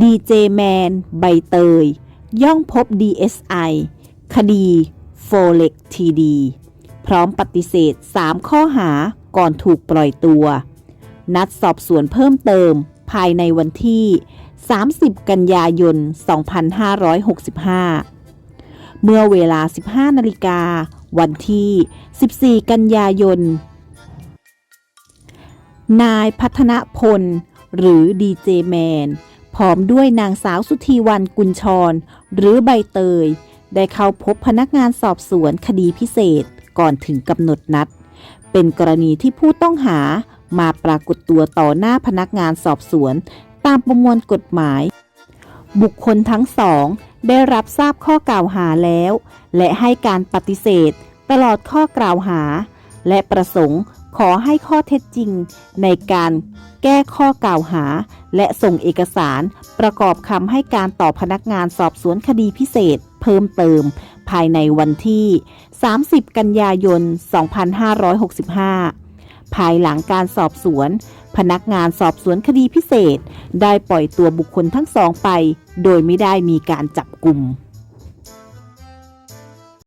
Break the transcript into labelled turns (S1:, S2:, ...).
S1: ดีเจแมน ใบเตย ย่องพบ DSI คดีโฟเล็กทีดีพร้อมปฏิเสธ 3 ข้อหาก่อนถูกปล่อยตัว นัดสอบสวนเพิ่มเติมภายในวันที่ 30 กันยายน 2565 เมื่อเวลา 15 นาฬิกา วันที่ 14 กันยายน นายพัฒนพล หรือดีเจแมน พร้อมด้วยนางสาวสุธีวันกุญชร หรือใบเตย ได้เข้าพบพนักงานสอบสวนคดีพิเศษก่อนถึงกำหนดนัด เป็นกรณีที่ผู้ต้องหามาปรากฏตัวต่อหน้าพนักงานสอบสวน ตามประมวลกฎหมาย บุคคลทั้งสอง ได้รับทราบข้อกล่าวหาแล้ว และให้การปฏิเสธ ตลอดข้อกล่าวหา และประสงค์ ขอให้ข้อเท็จจริงในการแก้ข้อกล่าวหา และส่งเอกสารประกอบคำให้การต่อพนักงานสอบสวนคดีพิเศษเพิ่มเติม ภายในวันที่ 30 กันยายน 2565 ภายหลังการสอบสวน พนักงานสอบสวนคดีพิเศษ ได้ปล่อยตัวบุคคลทั้งสองไป โดยไม่ได้มีการจับกลุ่ม